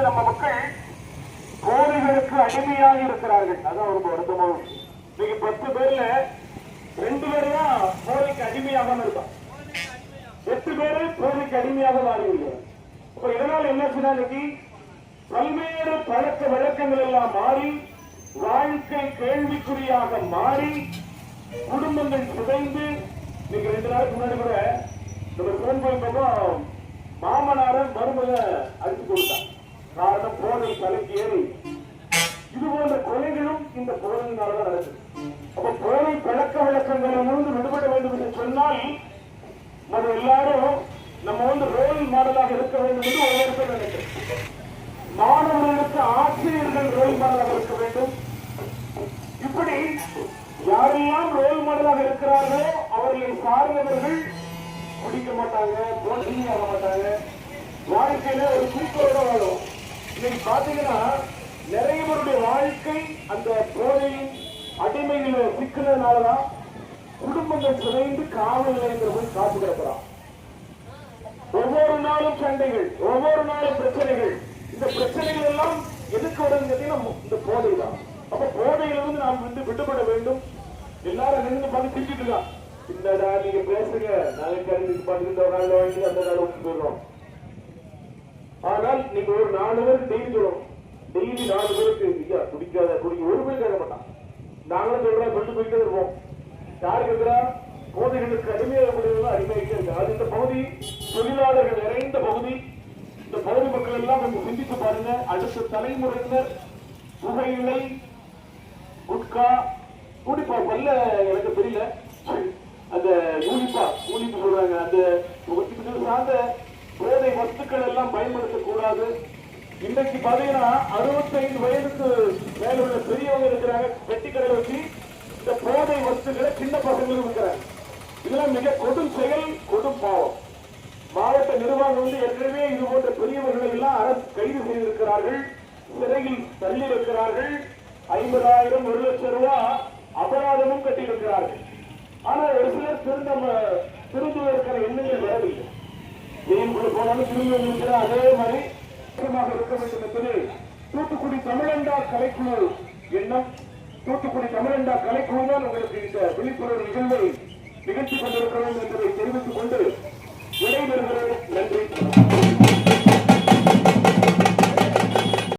நம்ம மக்கள் போதைகளுக்கு அடிமையாக இருக்கிறார்கள். அதான் ரொம்ப வருத்தமாகும் இன்னைக்கு பத்து பேர்ல ரெண்டு பேர் தான் போதைக்கு அடிமையாகாம இருக்கான் எட்டு பேரு போதைக்கு அடிமையாக மாறிவிடுகிறார் அப்ப இதனால் என்ன இன்னைக்கு? பல்வேறு பழக்க வழக்கங்கள் எல்லாம் மாறி வாழ்க்கை கேள்விக்குறியாக மாறி குடும்பங்கள் சிதைந்து இன்னைக்கு ரெண்டு நாளுக்கு முன்னாடி கூட காரணம் போதை தலைக்கு ஏறி. இது போன்ற கொலைகளும் இந்த போதையினால்தான் நடக்குது. அப்ப போதை பழக்க வழக்கங்களிலிருந்து விடுபட வேண்டும் என்று சொன்னால் நம்ம எல்லாரும் நம்ம வந்து ரோல் மாடலாக இருக்க வேண்டும் என்று ஒவ்வொருத்தர் நினைக்கிறோம். மாணவர்களுக்கு ஆசிரியர்கள் ரோல் மாடலாக இருக்க வேண்டும். இப்படி யாரெல்லாம் ரோல் மாடலாக இருக்கிறார்களோ அவர்களை சார்ந்தவர்கள் குடிக்க மாட்டாங்க போட்டி மாட்டாங்க. வாழ்க்கையில ஒரு குறிக்கோளோட வாழும். இன்னைக்கு பாத்தீங்கன்னா நிறைய பேருடைய வாழ்க்கை அந்த போதையின் அடிமையில சிக்கிறதுனாலதான் குடும்பங்கள் சிதைந்து காவல் நிலையத்தில் போய் காத்து கிடக்கிறான். ஒவ்வொரு நாளும் சண்டைகள் ஒவ்வொரு நாளும் பிரச்சனைகள். இந்த பிரச்சனைகள் எல்லாம் எதுக்கு வருதுன்னு கேட்டீங்கன்னா இந்த போதை தான் அப்ப போதையிலிருந்து நாம் வந்து விடுபட வேண்டும். எல்லாரும் நின்று பார்த்து திட்டிட்டு தான் இந்தடா நீங்க பேசுங்க? நாளைக்கு அறிவிக்கு பார்த்து இந்த நாள் வாங்கி அந்த நாள் விட்டு போயிடுறோம். ஆனால் ஒரு நாலு பேருக்கு டெய்லி சொல்லணும் டெய்லி நாலு பேருக்கு ஐயா குடிக்காத குடிக்க ஒரு பேர் கேட்க மாட்டான் நாங்களும் சொல்றோம் கொண்டு போயிட்டே இருப்போம். யாருக்கு இருக்கிறா போதைகளுக்கு அடிமையாகக்கூடியவங்க அடிமையாகிட்டே இருக்கு அது இந்த பகுதி தொழிலாளர்கள் நிறைந்த பகுதி. இந்த பகுதி மக்கள் எல்லாம் கொஞ்சம் சிந்தித்து பாருங்க. அடுத்த தலைமுறையினர் புகையிலை குட்கா கூடிப்பா பல்ல எனக்கு தெரியல. அந்த யூனிப்பா யூனிப்பு சொல்றாங்க. அந்த சார்ந்த வஸ்துக்கள் எல்லாம் பயன்படுத்தக்கூடாது. இன்னைக்கு பாத்தீங்கன்னா அறுபத்தைந்து வயதுக்கு மேல உள்ள பெரியவங்க இருக்கிறாங்க. பெட்டி கடை வச்சு இந்த போதை வஸ்துக்களை சின்ன பசங்களும் இருக்கிறாங்க இதெல்லாம் மிக கொடும் செயல் கொடும் பாவம். மாவட்ட நிர்வாகம் வந்து ஏற்கனவே இது போன்ற பெரியவர்களை எல்லாம் அரசு கைது செய்திருக்கிறார்கள். சிறையில் தள்ளி இருக்கிறார்கள் ஐம்பதாயிரம் ஒரு லட்சம் ரூபாய் அபராதமும் கட்டியிருக்கிறார்கள். ஆனா ஒரு சிலர் திருந்த ஜெயிலுக்குள்ள போனாலும் திரும்பி வந்திருக்கிற அதே மாதிரி இருக்க வேண்டும் என்பது தூத்துக்குடி தமிழண்டா கலைக்குழு எண்ணம். தூத்துக்குடி தமிழண்டா கலைக்குழு தான் உங்களுக்கு இந்த விழிப்புணர்வு நிகழ்வை நிகழ்ச்சி கொண்டிருக்கிறோம் என்பதை தெரிவித்துக் கொண்டு